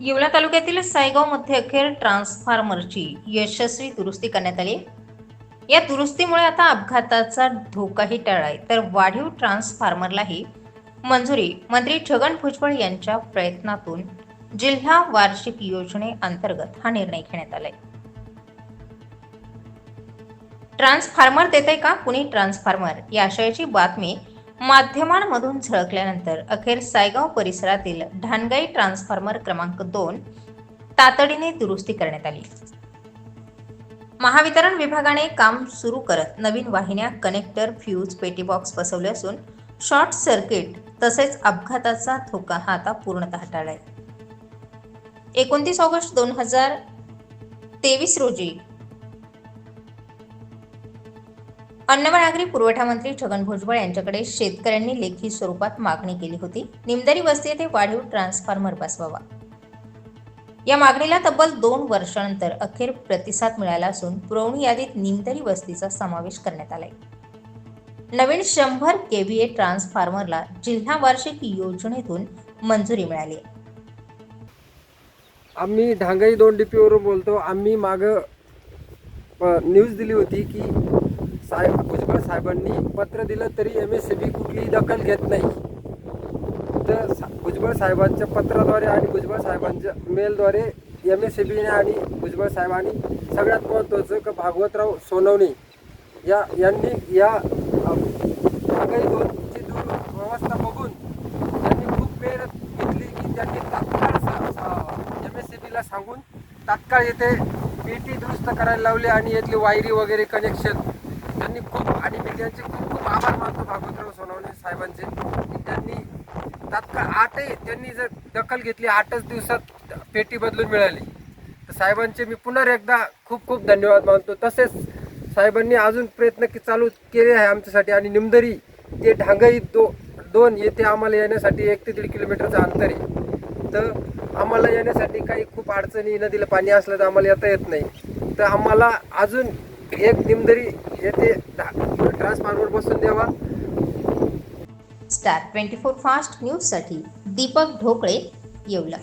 येवला तालुक्यातील सायगावमध्ये अखेर ट्रान्सफॉर्मरची यशस्वी दुरुस्ती करण्यात आली. या दुरुस्तीमुळे आता अपघाताचा धोकाही टळलाय. तर वाढीव ट्रान्सफॉर्मरलाही मंजुरी. मंत्री छगन भुजबळ यांच्या प्रयत्नातून जिल्हा वार्षिक योजनेअंतर्गत हा निर्णय घेण्यात आलाय. ट्रान्सफॉर्मर देते का? कुणी ट्रान्सफॉर्मर? या आशयाची बातमी माध्यमांमधून झळकल्यानंतर अखेर सायगाव परिसरातील ढानगाई ट्रान्सफॉर्मर क्रमांक दोन तातडीने दुरुस्ती करण्यात आली. महावितरण विभागाने काम सुरू करत नवीन वाहिन्या कनेक्टर फ्यूज पेटीबॉक्स बसवले असून शॉर्ट सर्किट तसेच अपघाताचा धोका हा आता पूर्णतः टाळलाय एकोणतीस ऑगस्ट दोन हजार तेवीस रोजी अन्न व नागरी पुरवठा मंत्री छगन भुजबळ यांच्याकडे शेतकऱ्यांनी लेखी स्वरूपात मागणी केली होती. निमदरी वस्ती येथे वाढीव ट्रान्सफॉर्मर बसवावा. या मागणीला तब्बल दोन वर्षानंतर अखेर प्रतिसाद मिळाला असून पुरवणी यादीत निमदरी वस्तीचा समावेश करण्यात आलाय. नवीन शंभर केव्हीए ट्रान्सफॉर्मरला जिल्हा वार्षिक योजनेतून मंजुरी मिळाली. आहे. आम्ही ढांगाई दोन डीपीवरून बोलतो. आम्ही माग न्यूज दिली होती की साहेब भुजबळ साहेबांनी पत्र दिलं तरी एम एस सी बी कुठलीही दखल घेत नाही. तर भुजबळ साहेबांच्या पत्राद्वारे आणि भुजबळ साहेबांच्या मेलद्वारे एम एस सी बीने आणि भुजबळ साहेबांनी सगळ्यात महत्त्वाचं का भागवतराव सोनवणे या यांनी या काही दोनची दूर व्यवस्था बघून त्यांनी खूप मेहनत घेतली की त्यांनी तात्काळ एम एस सी बीला सांगून तात्काळ येथे पेटी दुरुस्त करायला लावली आणि यातली वायरी वगैरे कनेक्शन आणि खूप आणि मी त्यांचे खूप खूप आभार मानतो भागवतराव सोनवणे साहेबांचे. की त्यांनी तात्काळ आठही त्यांनी जर दखल घेतली आठच दिवसात पेटी बदलून मिळाली. तर साहेबांचे मी पुन्हा एकदा खूप खूप धन्यवाद मानतो. तसेच साहेबांनी अजून प्रयत्न चालू केले आहे आमच्यासाठी आणि निमदरी ते ढांगाई दो दोन येथे आम्हाला येण्यासाठी एक ते दीड किलोमीटरचं अंतर आहे. तर आम्हाला येण्यासाठी काही खूप अडचणी नदीला पाणी असलं तर आम्हाला येता येत नाही. तर आम्हाला अजून एक निमदरी येथे ट्रान्सफॉर्मर बसून द्यावा. स्टार ट्वेंटी फोर फास्ट न्यूजसाठी दीपक ढोकळे येवला.